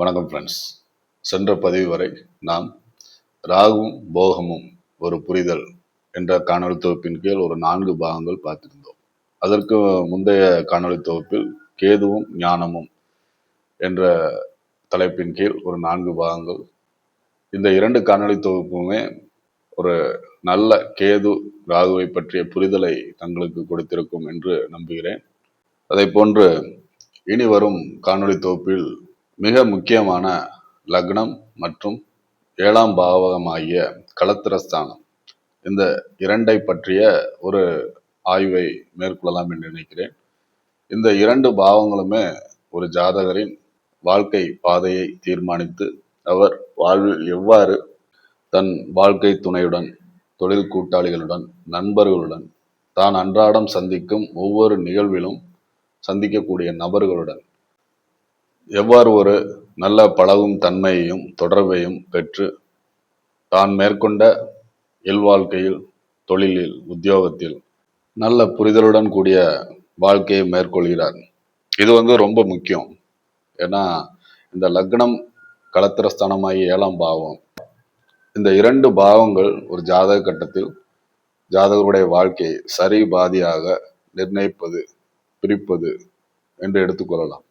வணக்கம் ஃப்ரெண்ட்ஸ் சென்ற பதிவு வரை நாம் ராகுவும் போகமும் ஒரு புரிதல் என்ற காணொளி தொகுப்பின் கீழ் ஒரு நான்கு பாகங்கள் பார்த்திருந்தோம். அதற்கு முந்தைய காணொளி தொகுப்பில் கேதுவும் ஞானமும் என்ற தலைப்பின் கீழ் ஒரு நான்கு பாகங்கள். இந்த இரண்டு காணொளி தொகுப்புமே ஒரு நல்ல கேது ராகுவை பற்றிய புரிதலை தங்களுக்கு கொடுத்திருக்கும் என்று நம்புகிறேன். அதை போன்று இனி வரும் காணொளி தொகுப்பில் மிக முக்கியமான லக்னம் மற்றும் ஏழாம் பாவகமாகிய களத்திரஸ்தானம் இந்த இரண்டை பற்றிய ஒரு ஆய்வை மேற்கொள்ளலாம் என்று நினைக்கிறேன். இந்த இரண்டு பாவங்களுமே ஒரு ஜாதகரின் வாழ்க்கை பாதையை தீர்மானித்து அவர் வாழ்வில் எவ்வாறு தன் வாழ்க்கை துணையுடன் தொழில் கூட்டாளிகளுடன் நண்பர்களுடன் தான் அன்றாடம் சந்திக்கும் ஒவ்வொரு நிகழ்விலும் சந்திக்கக்கூடிய நபர்களுடன் எவ்வாறு ஒரு நல்ல பழகும் தன்மையையும் தொடர்பையும் பெற்று தான் மேற்கொண்ட இல்வாழ்க்கையில் தொழிலில் உத்தியோகத்தில் நல்ல புரிதலுடன் கூடிய வாழ்க்கையை மேற்கொள்கிறார். இது வந்து ரொம்ப முக்கியம். ஏன்னா இந்த லக்னம் களத்திரஸ்தானமாகி ஏழாம் பாவம். இந்த இரண்டு பாவங்கள் ஒரு ஜாதக கட்டத்தில் ஜாதகருடைய வாழ்க்கையை சரி பாதியாக நிர்ணயிப்பது பிரிப்பது என்று எடுத்துக்கொள்ளலாம்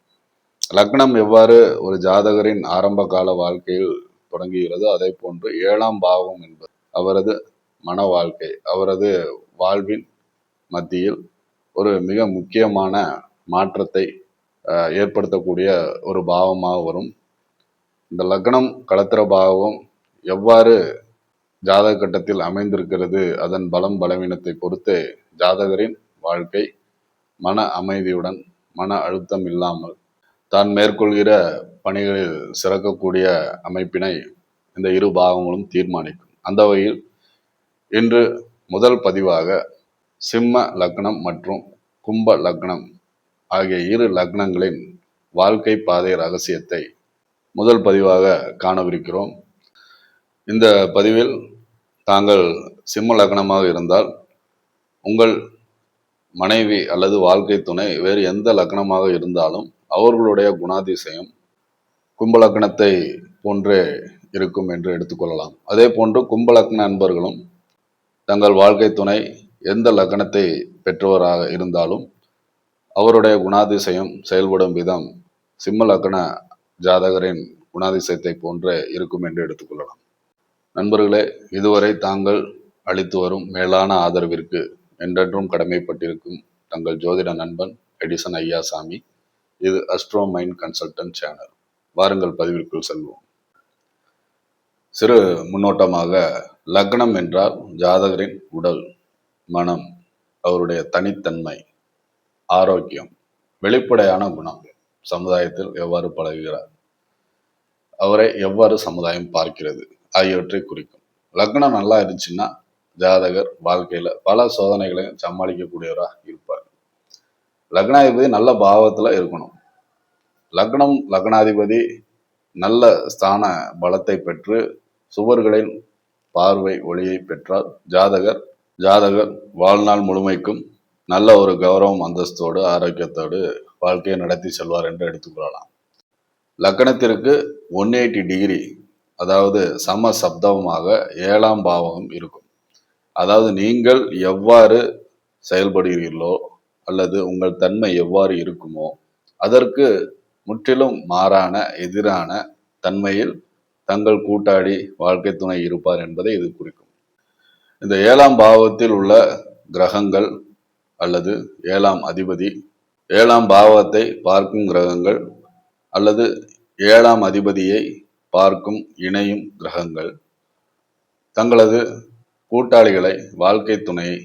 லக்னம் எவ்வாறு ஒரு ஜாதகரின் ஆரம்ப கால வாழ்க்கையில் தொடங்குகிறதோ அதே போன்று ஏழாம் பாவம் என்பது அவரது மன வாழ்க்கை அவரது வாழ்வின் மத்தியில் ஒரு மிக முக்கியமான மாற்றத்தை ஏற்படுத்தக்கூடிய ஒரு பாவமாக வரும். இந்த லக்னம் களத்திர பாவம் எவ்வாறு ஜாதக கட்டத்தில் அமைந்திருக்கிறது அதன் பலம் பலவீனத்தை பொறுத்து ஜாதகரின் வாழ்க்கை மன அமைதியுடன் மன அழுத்தம் இல்லாமல் தான் மேற்கொள்கிற பணிகளில் சிறக்கக்கூடிய அமைப்பினை இந்த இரு பாகங்களும் தீர்மானிக்கும். அந்த வகையில் இன்று முதல் பதிவாக சிம்ம லக்னம் மற்றும் கும்ப லக்னம் ஆகிய இரு லக்னங்களின் வாழ்க்கை பாதை ரகசியத்தை முதல் பதிவாக காணவிருக்கிறோம். இந்த பதிவில் தாங்கள் சிம்ம லக்னமாக இருந்தால் உங்கள் மனைவி அல்லது வாழ்க்கை துணை வேறு எந்த லக்னமாக இருந்தாலும் அவர்களுடைய குணாதிசயம் கும்பலக்கணத்தை போன்றே இருக்கும் என்று எடுத்துக்கொள்ளலாம். அதே போன்று கும்பலக்கண நண்பர்களும் தங்கள் வாழ்க்கை துணை எந்த லக்கணத்தை பெற்றவராக இருந்தாலும் அவருடைய குணாதிசயம் செயல்படும் விதம் சிம்ம லக்கண ஜாதகரின் குணாதிசயத்தை போன்றே இருக்கும் என்று எடுத்துக்கொள்ளலாம். நண்பர்களே இதுவரை தாங்கள் அளித்து வரும் மேலான ஆதரவிற்கு என்றென்றும் கடமைப்பட்டிருக்கும் தங்கள் ஜோதிட நண்பன் எடிசன் ஐயாசாமி இது அஸ்ட்ரோ மைண்ட் கன்சல்டன்ட் சேனல் வாருங்கள் பதிவிற்குள் செல்வோம். சிறு முன்னோட்டமாக லக்னம் என்றால் ஜாதகரின் உடல் மனம் அவருடைய தனித்தன்மை ஆரோக்கியம் வெளிப்படையான குணம் சமுதாயத்தில் எவ்வாறு பழகுகிறார் அவரை எவ்வாறு சமுதாயம் பார்க்கிறது ஆகியவற்றை குறிக்கும். லக்னம் நல்லா இருந்துச்சுன்னா ஜாதகர் வாழ்க்கையில பல சோதனைகளையும் சமாளிக்கக்கூடியவராக இருப்பார். லக்னாதிபதி நல்ல பாவத்தில் இருக்கணும். லக்னம் லக்னாதிபதி நல்ல ஸ்தான பலத்தை பெற்று சுவர்களின் பார்வை ஒளியை பெற்றால் ஜாதகர் ஜாதகர் வாழ்நாள் முழுமைக்கும் நல்ல ஒரு கௌரவம் அந்தஸ்தோடு ஆரோக்கியத்தோடு வாழ்க்கையை நடத்தி செல்வார் என்று எடுத்துக்கொள்ளலாம் லக்கணத்திற்கு ஒன் எயிட்டி டிகிரி அதாவது சம சப்தமாக ஏழாம் பாவகம் இருக்கும். அதாவது நீங்கள் எவ்வாறு செயல்படுகிறீர்களோ அல்லது உங்கள் தன்மை எவ்வாறு இருக்குமோ அதற்கு முற்றிலும் மாறான எதிரான தன்மையில் தங்கள் கூட்டாளி வாழ்க்கை துணை இருப்பார் என்பதை இது குறிக்கும். இந்த ஏழாம் பாவத்தில் உள்ள கிரகங்கள் அல்லது ஏழாம் அதிபதி ஏழாம் பாவத்தை பார்க்கும் கிரகங்கள் அல்லது ஏழாம் அதிபதியை பார்க்கும் இணையும் கிரகங்கள் தங்களது கூட்டாளிகளை வாழ்க்கை துணையை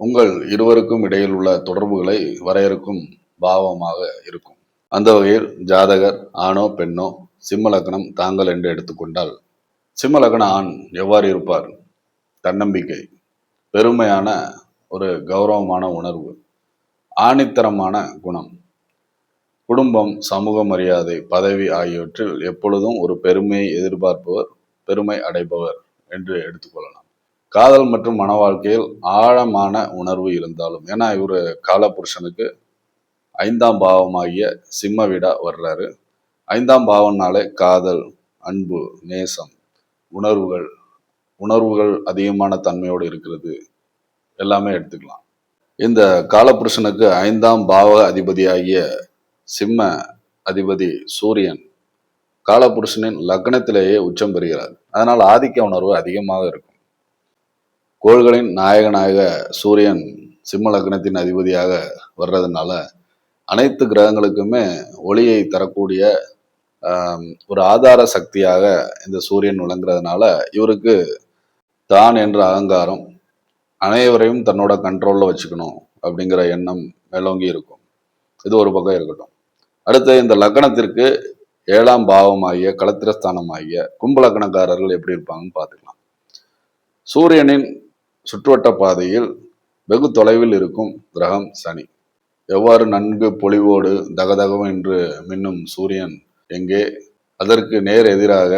உங்கள் இருவருக்கும் இடையில் உள்ள தொடர்புகளை வரையறுக்கும் பாவமாக இருக்கும். அந்த வகையில் ஜாதகர் ஆணோ பெண்ணோ சிம்ம லக்னம் தாங்கள் என்று எடுத்துக்கொண்டால் சிம்ம லக்ன ஆண் எவ்வாறு இருப்பார்? தன்னம்பிக்கை பெருமையான ஒரு கௌரவமான உணர்வு ஆணித்தரமான குணம் குடும்பம் சமூக மரியாதை பதவி ஆகியவற்றில் எப்பொழுதும் ஒரு பெருமையை எதிர்பார்ப்பவர் பெருமை அடைபவர் என்று எடுத்துக்கொள்ளலாம். காதல் மற்றும் மன வாழ்க்கையில் ஆழமான உணர்வு இருந்தாலும் ஏன்னா இவர் காலபுருஷனுக்கு ஐந்தாம் பாவமாகிய சிம்ம வீடா வர்றாரு. ஐந்தாம் பாவம்னாலே காதல் அன்பு நேசம் உணர்வுகள் உணர்வுகள் அதிகமான தன்மையோடு இருக்கிறது. எல்லாமே எடுத்துக்கலாம். இந்த காலபுருஷனுக்கு ஐந்தாம் பாவ அதிபதியாகிய சிம்ம அதிபதி சூரியன் காலபுருஷனின் லக்னத்திலேயே உச்சம் பெறுகிறார். அதனால் ஆதிக்க உணர்வு அதிகமாக இருக்கும். கோள்களின் நாயகனாக சூரியன் சிம்ம லக்னத்தின் அதிபதியாக வர்றதுனால அனைத்து கிரகங்களுக்குமே ஒளியை தரக்கூடிய ஒரு ஆதார சக்தியாக இந்த சூரியன் விளங்குறதுனால இவருக்கு தான் என்ற அகங்காரம் அனைவரையும் தன்னோட கண்ட்ரோலில் வச்சுக்கணும் அப்படிங்கிற எண்ணம் மேலோங்கி இருக்கும். இது ஒரு பக்கம் இருக்கட்டும். அடுத்து இந்த லக்னத்திற்கு ஏழாம் பாவமாகிய களத்திரஸ்தானமாகிய கும்பலக்கணக்காரர்கள் எப்படி இருப்பாங்கன்னு பார்த்துக்கலாம். சூரியனின் சுற்றுவட்ட பாதையில் வெகு தொலைவில் இருக்கும் கிரகம் சனி. எவ்வாறு நன்கு பொலிவோடு தகதகம் என்று மின்னும் சூரியன் எங்கே? அதற்கு நேர் எதிராக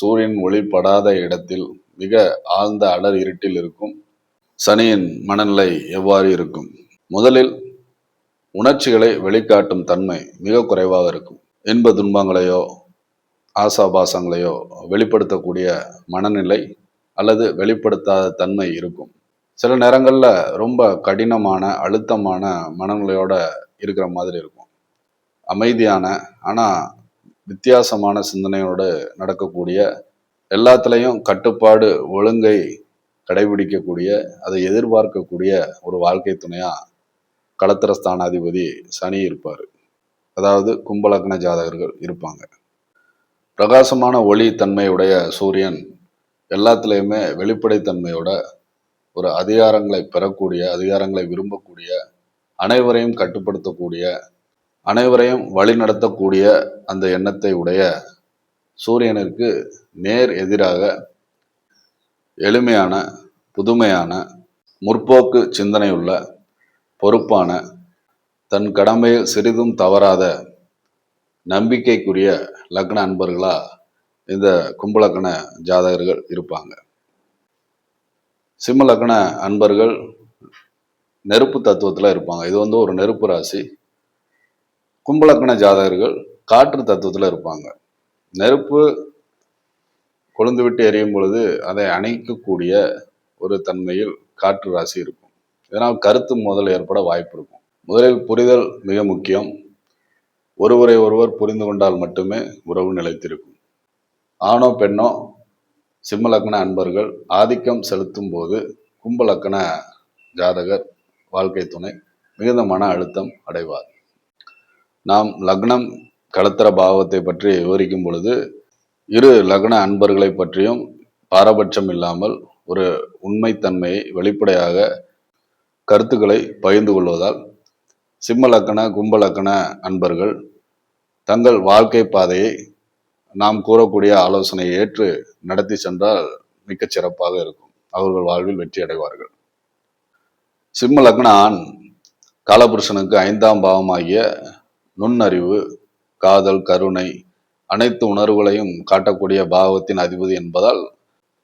சூரியன் ஒளிப்படாத இடத்தில் மிக ஆழ்ந்த அடர் இருட்டில் இருக்கும் சனியின் மனநிலை எவ்வாறு இருக்கும்? முதலில் உணர்ச்சிகளை வெளிக்காட்டும் தன்மை மிக குறைவாக இருக்கும். இன்ப துன்பங்களையோ ஆசாபாசங்களையோ வெளிப்படுத்தக்கூடிய மனநிலை அல்லது வெளிப்படுத்தாத தன்மை இருக்கும். சில நேரங்களில் ரொம்ப கடினமான அழுத்தமான மனநிலையோட இருக்கிற மாதிரி இருக்கும். அமைதியான ஆனால் வித்தியாசமான சிந்தனையோடு நடக்கக்கூடிய எல்லாத்துலேயும் கட்டுப்பாடு ஒழுங்கை கடைபிடிக்கக்கூடிய அதை எதிர்பார்க்கக்கூடிய ஒரு வாழ்க்கை துணையாக களத்திரஸ்தானாதிபதி சனி இருப்பார். அதாவது கும்பலக்ன ஜாதகர்கள் இருப்பாங்க. பிரகாசமான ஒளி தன்மையுடைய சூரியன் எல்லாத்துலேயுமே வெளிப்படைத்தன்மையோட ஒரு அதிகாரங்களை பெறக்கூடிய அதிகாரங்களை விரும்பக்கூடிய அனைவரையும் கட்டுப்படுத்தக்கூடிய அனைவரையும் வழிநடத்தக்கூடிய அந்த எண்ணத்தை உடைய சூரியனிற்கு நேர் எதிராக எளிமையான புதுமையான முற்போக்கு சிந்தனையுள்ள பொறுப்பான தன் கடமையில் சிறிதும் தவறாத நம்பிக்கைக்குரிய லக்ன அன்பர்களா இந்த கும்பலக்கண ஜாதகர்கள் இருப்பாங்க. சிம்மலக்கண அன்பர்கள் நெருப்பு தத்துவத்தில் இருப்பாங்க. இது வந்து ஒரு நெருப்பு ராசி. கும்பலக்கண ஜாதகர்கள் காற்று தத்துவத்தில் இருப்பாங்க. நெருப்பு கொழுந்து விட்டு எரியும் பொழுது அதை அணைக்கக்கூடிய ஒரு தன்மையில் காற்று ராசி இருக்கும். இதனால் கருத்து முதல் ஏற்பட வாய்ப்பு இருக்கும். முதலில் புரிதல் மிக முக்கியம். ஒருவரை ஒருவர் புரிந்து கொண்டால் மட்டுமே உறவு நிலைத்திருக்கும். ஆணோ பெண்ணோ சிம்ம லக்ன அன்பர்கள் ஆதிக்கம் செலுத்தும் போது கும்ப லக்ன ஜாதகர் வாழ்க்கை துணை மிகுந்த மன அழுத்தம் அடைவார். நாம் லக்னம் கலத்திர பாவத்தை பற்றி விவரிக்கும் பொழுது இரு லக்ன அன்பர்களை பற்றியும் பாரபட்சம் இல்லாமல் ஒரு உண்மைத்தன்மையை வெளிப்படையாக கருத்துக்களை பகிர்ந்து கொள்வதால் சிம்ம கும்பலக்கண கும்ப அன்பர்கள் தங்கள் வாழ்க்கை பாதையை நாம் கூறக்கூடிய ஆலோசனையை ஏற்று நடத்தி சென்றால் மிக்க சிறப்பாக இருக்கும். அவர்கள் வாழ்வில் வெற்றி அடைவார்கள். சிம்ம லக்ன ஆண் காலபுருஷனுக்கு ஐந்தாம் பாவமாகிய நுண்ணறிவு காதல் கருணை அனைத்து உணர்வுகளையும் காட்டக்கூடிய பாவத்தின் அதிபதி என்பதால்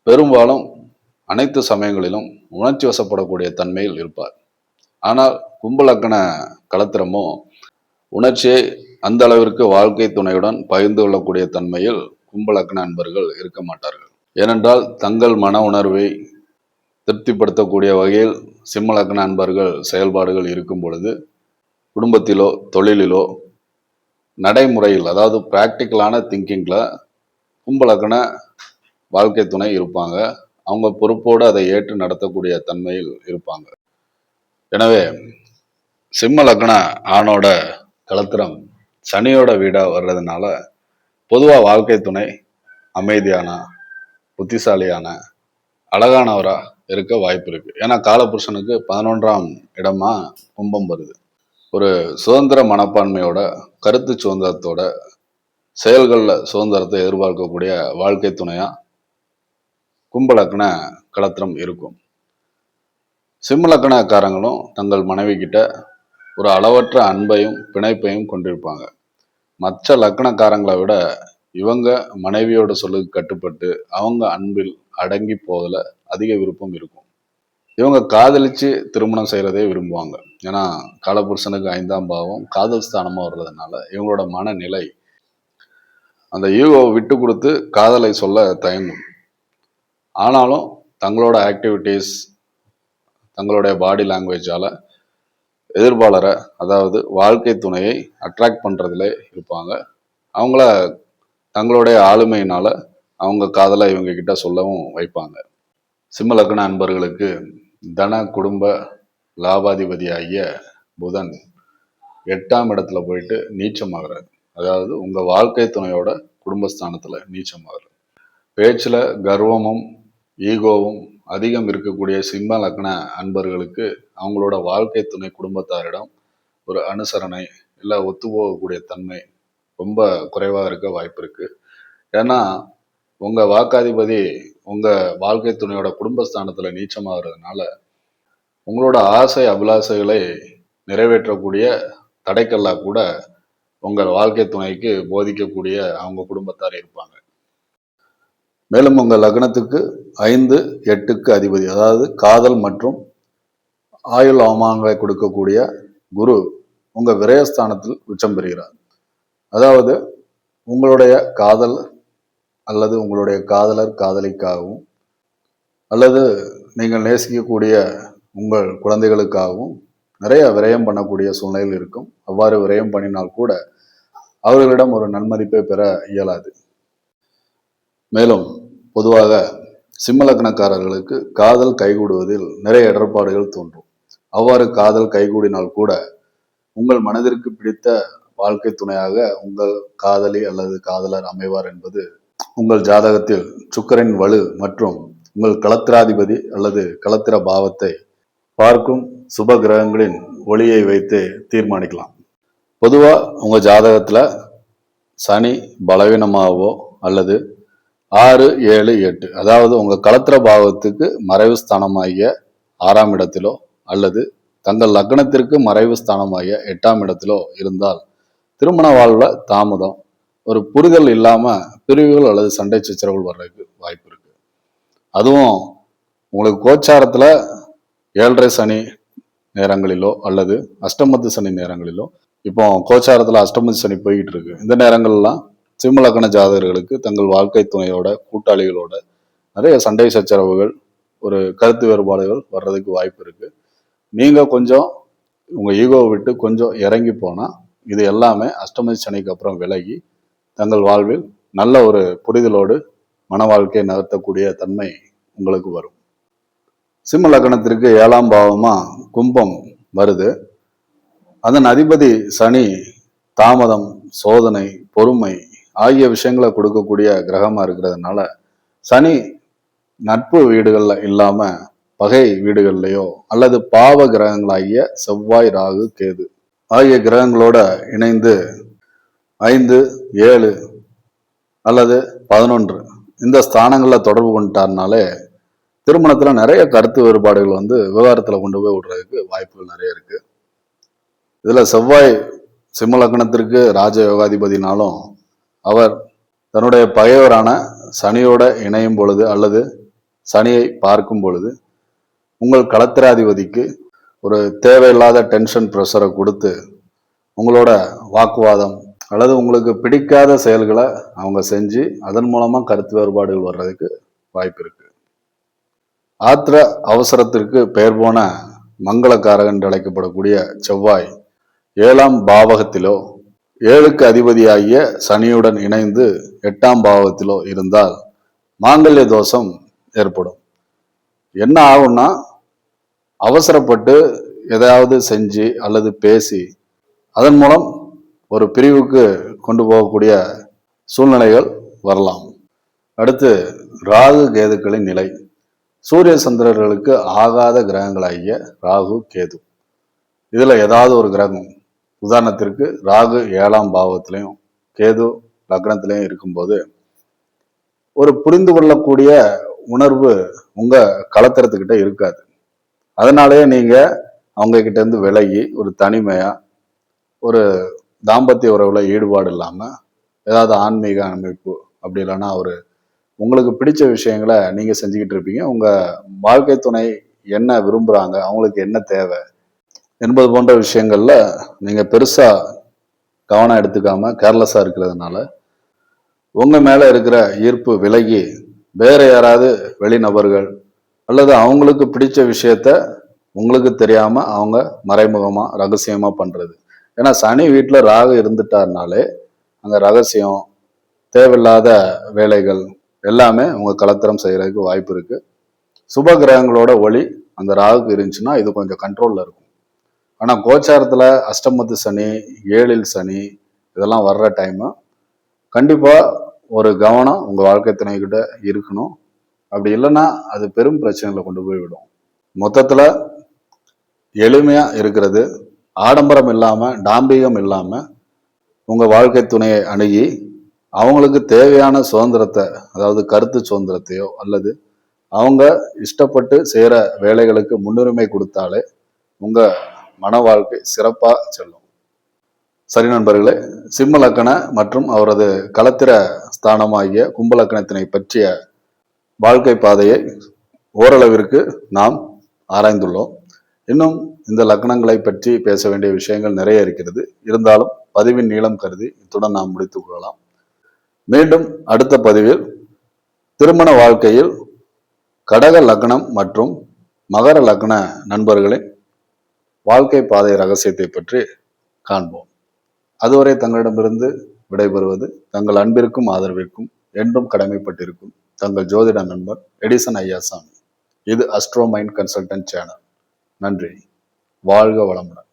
பெரும்பாலும் அனைத்து சமயங்களிலும் உணர்ச்சி வசப்படக்கூடிய தன்மையில் இருப்பார். ஆனால் கும்பலக்கண களத்திரமோ உணர்ச்சியை அந்த அளவிற்கு வாழ்க்கை துணையுடன் பகிர்ந்து கொள்ளக்கூடிய தன்மையில் கும்பலக்கண அன்பர்கள் இருக்க மாட்டார்கள். ஏனென்றால் தங்கள் மன உணர்வை திருப்திப்படுத்தக்கூடிய வகையில் சிம்மலக்கண அன்பர்கள் செயல்பாடுகள் இருக்கும் பொழுது குடும்பத்திலோ தொழிலிலோ நடைமுறையில் அதாவது ப்ராக்டிக்கலான திங்கிங்கில் கும்பலக்கண வாழ்க்கை துணை இருப்பாங்க. அவங்க பொறுப்போடு அதை ஏற்று நடத்தக்கூடிய தன்மையில் இருப்பாங்க. எனவே சிம்ம லக்ன ஆணோட களத்திரம் சனியோட வீடாக வர்றதுனால பொதுவாக வாழ்க்கை துணை அமைதியான புத்திசாலியான அழகானவராக இருக்க வாய்ப்பு இருக்குது ஏன்னா காலபுருஷனுக்கு பதினொன்றாம் இடமா கும்பம் வருது. ஒரு சுதந்திர மனப்பான்மையோட கருத்து சுதந்திரத்தோட செயல்களில் சுதந்திரத்தை எதிர்பார்க்கக்கூடிய வாழ்க்கை துணையாக கும்பலக்கண களத்திரம் இருக்கும். சிம்மலக்கணக்காரங்களும் தங்கள் மனைவி கிட்ட ஒரு அளவற்ற அன்பையும் பிணைப்பையும் கொண்டிருப்பாங்க. மற்ற லக்கணக்காரங்களை விட இவங்க மனைவியோட சொல்லுக்கு கட்டுப்பட்டு அவங்க அன்பில் அடங்கி போதில் அதிக விருப்பம் இருக்கும். இவங்க காதலிச்சு திருமணம் செய்கிறதே விரும்புவாங்க. ஏன்னா காலபுருஷனுக்கு ஐந்தாம் பாவம் காதல் ஸ்தானமாக வர்றதுனால இவங்களோட மனநிலை அந்த ஈகோவை விட்டு கொடுத்து காதலை சொல்ல தயங்கும். ஆனாலும் தங்களோட ஆக்டிவிட்டீஸ் தங்களுடைய பாடி லாங்குவேஜால் எதிர்ப்பாளரை அதாவது வாழ்க்கை துணையை அட்ராக்ட் பண்ணுறதுல இருப்பாங்க. அவங்கள தங்களுடைய ஆளுமையினால அவங்க காதலை இவங்க கிட்ட சொல்லவும் வைப்பாங்க. சிம்ம லக்ன அன்பர்களுக்கு தன குடும்ப லாபாதிபதியாகிய புதன் எட்டாம் இடத்துல போயிட்டு நீச்சமாகிறார். அதாவது உங்கள் வாழ்க்கை துணையோட குடும்பஸ்தானத்தில் நீச்சமாகிறார். பேச்சில் கர்வமும் ஈகோவும் அதிகம் இருக்கக்கூடிய சிம்ம லக்ன அன்பர்களுக்கு அவங்களோட வாழ்க்கை துணை குடும்பத்தாரிடம் ஒரு அனுசரணை இல்லை ஒத்து போகக்கூடிய தன்மை ரொம்ப குறைவாக இருக்க வாய்ப்பு இருக்குது ஏன்னா உங்கள் வாக்காதிபதி உங்கள் வாழ்க்கை துணையோட குடும்பஸ்தானத்தில் நீச்சமாகிறதுனால உங்களோட ஆசை அபிலாசைகளை நிறைவேற்றக்கூடிய தடைக்கல்லாக கூட உங்கள் வாழ்க்கை துணைக்கு போதிக்கக்கூடிய அவங்க குடும்பத்தார் இருப்பாங்க. மேலும் உங்கள் லக்னத்துக்கு ஐந்து எட்டுக்கு அதிபதி அதாவது காதல் மற்றும் ஆயுள் அவமானங்களை கொடுக்கக்கூடிய குரு உங்கள் விரயஸ்தானத்தில் உச்சம் பெறுகிறார். அதாவது உங்களுடைய காதல் அல்லது உங்களுடைய காதலர் காதலிக்காகவும் அல்லது நீங்கள் நேசிக்கக்கூடிய உங்கள் குழந்தைகளுக்காகவும் நிறைய விரயம் பண்ணக்கூடிய சூழ்நிலையில் இருக்கும். அவ்வாறு விரயம் பண்ணினால் கூட அவர்களிடம் ஒரு நன்மதிப்பை பெற இயலாது. மேலும் பொதுவாக சிம்மலக்கணக்காரர்களுக்கு காதல் கைகூடுவதில் நிறைய இடர்பாடுகள் தோன்றும். அவ்வாறு காதல் கைகூடினால் கூட உங்கள் மனதிற்கு பிடித்த வாழ்க்கை துணையாக உங்கள் காதலி அல்லது காதலர் அமைவார் என்பது உங்கள் ஜாதகத்தில் சுக்கரின் வலு மற்றும் உங்கள் களத்திராதிபதி அல்லது களத்திர பாவத்தை பார்க்கும் சுப கிரகங்களின் ஒளியை வைத்து தீர்மானிக்கலாம். பொதுவாக உங்கள் ஜாதகத்தில் சனி பலவீனமாகவோ அல்லது ஆறு ஏழு எட்டு. அதாவது உங்க களத்திர பாவத்துக்கு மறைவு ஸ்தானமாகிய ஆறாம் இடத்திலோ அல்லது தங்கள் லக்னத்திற்கு மறைவு ஸ்தானமாகிய எட்டாம் இடத்திலோ இருந்தால் திருமண வாழ்வில் தாமதம் ஒரு புரிதல் இல்லாமல் பிரிவுகள் அல்லது சண்டை சச்சரவுகள் வர்றதுக்கு வாய்ப்பு இருக்கு. அதுவும் உங்களுக்கு கோச்சாரத்தில் ஏழரை சனி நேரங்களிலோ அல்லது அஷ்டமத்து சனி நேரங்களிலோ இப்போ கோச்சாரத்தில் அஷ்டமத்து சனி போய்கிட்டு இருக்கு. இந்த நேரங்கள்லாம் சிம்மலக்கண ஜாதகர்களுக்கு தங்கள் வாழ்க்கை துணையோட கூட்டாளிகளோட நிறைய சண்டை சச்சரவுகள் ஒரு கருத்து வேறுபாடுகள் வர்றதுக்கு வாய்ப்பு இருக்கு. நீங்க கொஞ்சம் உங்க ஈகோவை விட்டு கொஞ்சம் இறங்கி போனா இது எல்லாமே அஷ்டமதி சனிக்கு அப்புறம் விலகி தங்கள் வாழ்வில் நல்ல ஒரு புரிதலோடு மன வாழ்க்கையை நகர்த்தக்கூடிய தன்மை உங்களுக்கு வரும். சிம்ம லக்கணத்திற்கு ஏழாம் பாவமா கும்பம் வருது. அதன் அதிபதி சனி தாமதம் சோதனை பொறுமை ஆகிய விஷயங்களை கொடுக்கக்கூடிய கிரகமாக இருக்கிறதுனால சனி நட்பு வீடுகளில் இல்லாமல் பகை வீடுகள்லையோ அல்லது பாவ கிரகங்களாகிய செவ்வாய் ராகு கேது ஆகிய கிரகங்களோட இணைந்து ஐந்து ஏழு அல்லது பதினொன்று இந்த ஸ்தானங்களில் தொடர்பு கொண்டுட்டாருனாலே திருமணத்தில் நிறைய கருத்து வேறுபாடுகள் வந்து விவகாரத்தில் கொண்டு போய் விடுறதுக்கு வாய்ப்புகள் நிறைய இருக்குது இதில் செவ்வாய் சிம்மலக்கணத்திற்கு ராஜ யோகாதிபதினாலும் அவர் தன்னுடைய பகைவரான சனியோட இணையும் பொழுது அல்லது சனியை பார்க்கும் பொழுது உங்கள் களத்திராதிபதிக்கு ஒரு தேவையில்லாத டென்ஷன் ப்ரெஷரை கொடுத்து உங்களோட வாக்குவாதம் அல்லது உங்களுக்கு பிடிக்காத செயல்களை அவங்க செஞ்சு அதன் மூலமாக கருத்து வேறுபாடுகள் வர்றதுக்கு வாய்ப்பு இருக்கு. ஆத்திர அவசரத்திற்கு பெயர் போன மங்களக்காரகன் என்று அழைக்கப்படக்கூடிய செவ்வாய் ஏழாம் பாவகத்திலோ ஏழுக்கு அதிபதியாகிய சனியுடன் இணைந்து எட்டாம் பாவத்திலோ இருந்தால் மாங்கல்ய தோஷம் ஏற்படும். என்ன ஆகும்னா அவசரப்பட்டு எதையாவது செஞ்சு அல்லது பேசி அதன் மூலம் ஒரு பிரிவுக்கு கொண்டு போகக்கூடிய சூழ்நிலைகள் வரலாம். அடுத்து ராகு கேதுக்களின் நிலை. சூரிய சந்திரர்களுக்கு ஆகாத கிரகங்களாகிய ராகு கேது. இதில் ஏதாவது ஒரு கிரகம் உதாரணத்திற்கு ராகு ஏழாம் பாவத்திலையும் கேது லக்னத்திலையும் இருக்கும்போது ஒரு புரிந்து கொள்ளக்கூடிய உணர்வு உங்க கலத்திரத்துக்கிட்ட இருக்காது. அதனாலேயே நீங்க அவங்க கிட்ட இருந்து விலகி ஒரு தனிமையா ஒரு தாம்பத்திய உறவுல ஈடுபாடு இல்லாம ஏதாவது ஆன்மீக அமைப்பு அப்படி இல்லைன்னா ஒரு உங்களுக்கு பிடிச்ச விஷயங்களை நீங்க செஞ்சுக்கிட்டு இருப்பீங்க. உங்க வாழ்க்கை துணை என்ன விரும்புறாங்க அவங்களுக்கு என்ன தேவை என்பது போன்ற விஷயங்களில் நீங்கள் பெருசாக கவனம் எடுத்துக்காமல் கேர்லெஸ்ஸாக இருக்கிறதுனால உங்கள் மேலே இருக்கிற ஈர்ப்பு விலகி வேறு யாராவது வெளிநபர்கள் அல்லது அவங்களுக்கு பிடிச்ச விஷயத்த உங்களுக்கு தெரியாமல் அவங்க மறைமுகமாக ரகசியமாக பண்ணுறது ஏன்னா சனி வீட்டில் ராகு இருந்துட்டாருனாலே அங்கே ரகசியம் தேவையில்லாத வேலைகள் எல்லாமே உங்கள் கலத்திரம் செய்கிறதுக்கு வாய்ப்பு இருக்குது சுப கிரகங்களோட ஒளி அந்த ராகுக்கு இருந்துச்சுன்னா இது கொஞ்சம் கண்ட்ரோலில் இருக்கும். ஆனால் கோச்சாரத்தில் அஷ்டமத்து சனி ஏழில் சனி இதெல்லாம் வர்ற டைமு கண்டிப்பாக ஒரு கவனம் உங்கள் வாழ்க்கை துணைக்கிட்ட இருக்கணும். அப்படி இல்லைன்னா அது பெரும் பிரச்சனைகளை கொண்டு போய் விடும். எளிமையாக இருக்கிறது. ஆடம்பரம் இல்லாமல் டாம்பிகம் இல்லாமல் உங்கள் வாழ்க்கை துணையை அணுகி அவங்களுக்கு தேவையான சுதந்திரத்தை அதாவது கருத்து சுதந்திரத்தையோ அல்லது அவங்க இஷ்டப்பட்டு செய்கிற வேலைகளுக்கு முன்னுரிமை கொடுத்தாலே உங்கள் மன வாழ்க்கை சிறப்பாக செல்லும். சரி நண்பர்களே சிம்மலக்கண மற்றும் அவரது களத்திர ஸ்தானமாகிய கும்பலக்கணத்தினை பற்றிய வாழ்க்கை பாதையை ஓரளவிற்கு நாம் ஆராய்ந்துள்ளோம். இன்னும் இந்த லக்னங்களை பற்றி பேச வேண்டிய விஷயங்கள் நிறைய இருக்கிறது. இருந்தாலும் பதிவின் நீளம் கருதி இத்துடன் நாம் முடித்துக் கொள்ளலாம். மீண்டும் அடுத்த பதிவில் திருமண வாழ்க்கையில் கடக லக்னம் மற்றும் மகர லக்ன நண்பர்களின் வாழ்க்கை பாதை ரகசியத்தை பற்றி காண்போம். அதுவரை தங்களிடமிருந்து விடைபெறுவது தங்கள் அன்பிற்கும் ஆதரவிற்கும் என்றும் கடமைப்பட்டிருக்கும் தங்கள் ஜோதிட நண்பர் எடிசன் ஐயாசாமி. இது அஸ்ட்ரோ மைண்ட் கன்சல்டன்ட் சேனல் நன்றி. வாழ்க வளமுடன்.